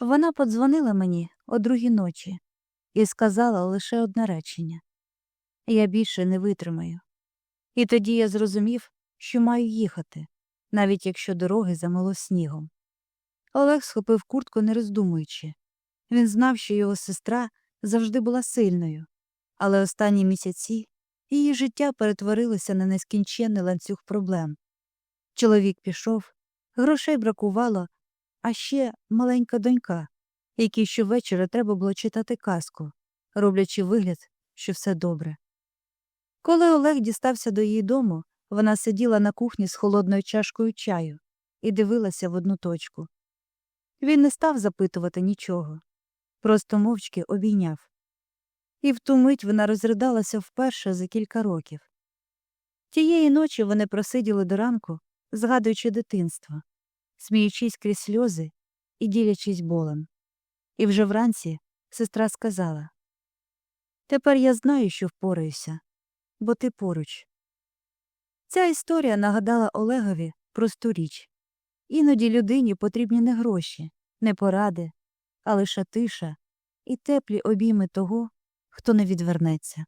Вона подзвонила мені о другій ночі і сказала лише одне речення я більше не витримаю. І тоді я зрозумів, що маю їхати, навіть якщо дороги замило снігом. Олег схопив куртку, не роздумуючи. Він знав, що його сестра завжди була сильною, але останні місяці її життя перетворилося на нескінченний ланцюг проблем. Чоловік пішов, грошей бракувало, а ще маленька донька, якій щовечора треба було читати казку, роблячи вигляд, що все добре. Коли Олег дістався до її дому, вона сиділа на кухні з холодною чашкою чаю і дивилася в одну точку. Він не став запитувати нічого, просто мовчки обійняв. І в ту мить вона розридалася вперше за кілька років. Тієї ночі вони просиділи до ранку, згадуючи дитинство, сміючись крізь сльози і ділячись болем. І вже вранці сестра сказала Тепер я знаю, що впораюся, бо ти поруч. Ця історія нагадала Олегові просту річ. Іноді людині потрібні не гроші, не поради, а лише тиша і теплі обійми того, хто не відвернеться.